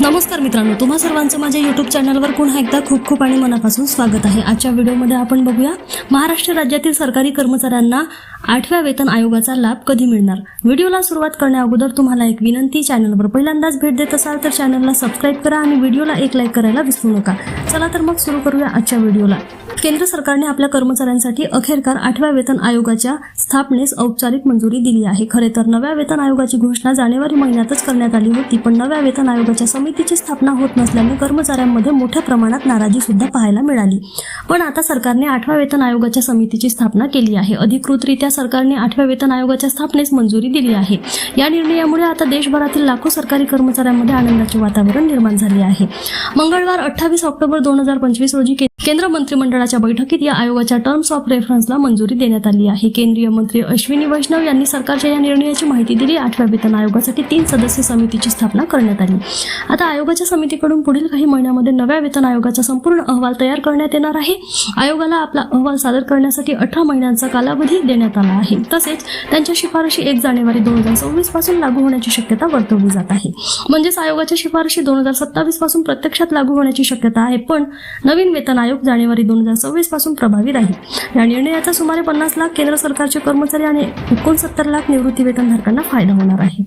नमस्कार मित्रांनो तुम्हा सर्वांचं माझ्या यूट्यूब चॅनलवर पुन्हा एकदा खूप खूप आणि मनापासून स्वागत आहे. आजच्या व्हिडिओमध्ये आपण बघूया महाराष्ट्र राज्यातील सरकारी कर्मचाऱ्यांना आठव्या वेतन आयोगाचा लाभ कधी मिळणार? व्हिडिओला सुरुवात करण्या अगोदर तुम्हाला एक विनंती चॅनलवर पहिल्यांदाच भेट देत असाल तर चॅनलला सबस्क्राईब करा आणि व्हिडिओला एक लाईक करायला विसरू नका. चला तर मग सुरू करूया आजच्या व्हिडिओला. केंद्र सरकारने आपल्या कर्मचाऱ्यांसाठी अखेरकार आठव्या वेतन आयोगाच्या स्थापनेस औपचारिक मंजुरी दिली आहे. खरे तर नव्या वेतन आयोगाची घोषणा जानेवारी महिन्यातच करण्यात आली होती पण नव्या वेतन आयोगाच्या समितीची स्थापना होत नसल्याने कर्मचाऱ्यांमध्ये मोठ्या प्रमाणात नाराजी सुद्धा पाहायला मिळाली. पण आता सरकारने आठव्या वेतन आयोगाच्या समितीची स्थापना केली आहे. अधिकृतरित्या सरकारने आठव्या वेतन आयोगाच्या स्थापनेस मंजुरी दिली आहे. या निर्णयामुळे आता देशभरातील लाखो सरकारी कर्मचाऱ्यांमध्ये आनंदाचे वातावरण निर्माण झाले आहे. मंगळवार अठ्ठावीस ऑक्टोबर दोन हजार पंचवीस रोजी केंद्र मंत्रिमंडळाच्या बैठकीत या आयोगाच्या टर्म्स ऑफ रेफरन्सला मंजुरी देण्यात आली आहे. केंद्रीय मंत्री अश्विनी वैष्णव यांनी सरकारच्या या निर्णयाची माहिती दिली. आठव्या वेतन आयोगासाठी तीन सदस्य समितीची स्थापना करण्यात आली. आता आयोगाच्या समितीकडून पुढील काही महिन्यामध्ये नव्या वेतन आयोगाचा संपूर्ण अहवाल तयार करण्यात येणार आहे. आयोगाला आपला अहवाल सादर करण्यासाठी अठरा महिन्यांचा कालावधी देण्यात आला आहे. तसेच त्यांच्या शिफारशी एक जानेवारी दोन हजार सव्वीसपासून लागू होण्याची शक्यता वर्तवली जात आहे. म्हणजेच आयोगाच्या शिफारशी दोन हजार सत्तावीसपासून प्रत्यक्षात लागू होण्याची शक्यता आहे. पण नवीन वेतन आयोग जानेवारी दोन हजार सव्वीसपासून प्रभावी राहील. या निर्णयाचा सुमारे पन्नास लाख केंद्र सरकारचे कर्मचारी आणि एकोणसत्तर लाख निवृत्ती वेतनधारकांना फायदा होणार आहे.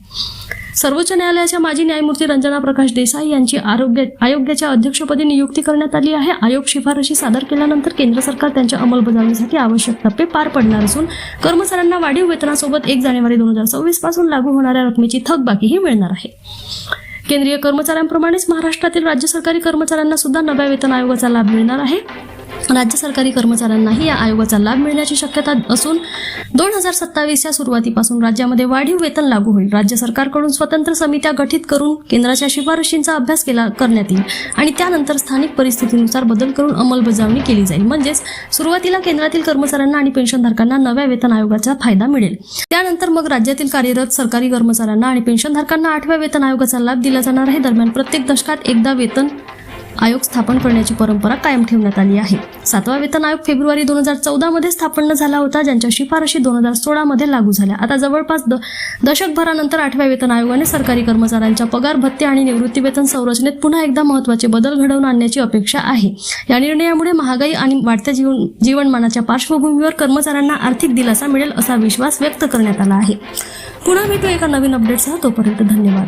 सर्वोच्च न्यायालयाच्या माजी न्यायमूर्ती रंजना प्रकाश देसाई यांची आरोग्य आयोगाच्या अध्यक्षपदी नियुक्ती करण्यात आली आहे. आयोग शिफारशी सादर केल्यानंतर केंद्र सरकार त्यांच्या अंमलबजावणीसाठी आवश्यक टप्पे पार पडणार असून कर्मचाऱ्यांना वाढीव वेतनासोबत एक जानेवारी दोन हजार सव्वीसपासून लागू होणाऱ्या रकमेची थकबाकीही मिळणार आहे. केंद्रीय कर्मचाऱ्यांप्रमाणेच महाराष्ट्रातील राज्य सरकारी कर्मचाऱ्यांना सुद्धा नव्या वेतन आयोगाचा लाभ मिळणार आहे. राज्य सरकारी कर्मचाऱ्यांनाही या आयोगाचा लाभ मिळण्याची शक्यता असून दोन हजार सत्तावीसच्या सुरुवातीपासून राज्यामध्ये वाढीव वेतन लागू होईल. राज्य सरकारकडून स्वतंत्र समित्या गठीत करून केंद्राच्या शिफारशींचा अभ्यास केला करण्यात येईल आणि त्यानंतर स्थानिक परिस्थितीनुसार बदल करून अंमलबजावणी केली जाईल. म्हणजेच सुरुवातीला केंद्रातील कर्मचाऱ्यांना आणि पेन्शनधारकांना नव्या वेतन आयोगाचा फायदा मिळेल. त्यानंतर मग राज्यातील कार्यरत सरकारी कर्मचाऱ्यांना आणि पेन्शनधारकांना आठव्या वेतन आयोगाचा लाभ दिला जाणार आहे. दरम्यान प्रत्येक दशकात एकदा वेतन आयोग स्थापन करण्याची परंपरा कायम ठेवण्यात आली आहे. सातवा वेतन आयोग फेब्रुवारी दोन हजार चौदा मध्ये स्थापन झाला होता. ज्यांच्या शिफारशी दोन हजार सोळा मध्ये लागू झाल्या. आता जवळपास द दशकभरानंतर आठव्या वेतन आयोगाने सरकारी कर्मचाऱ्यांच्या पगार भत्ते आणि निवृत्ती वेतन संरचनेत पुन्हा एकदा महत्त्वाचे बदल घडवून आणण्याची अपेक्षा आहे. या निर्णयामुळे महागाई आणि वाढत्या जीवन जीवनमानाच्या पार्श्वभूमीवर कर्मचाऱ्यांना आर्थिक दिलासा मिळेल असा विश्वास व्यक्त करण्यात आला आहे. पुन्हा भेटू एका नवीन अपडेटसह तोपर्यंत धन्यवाद.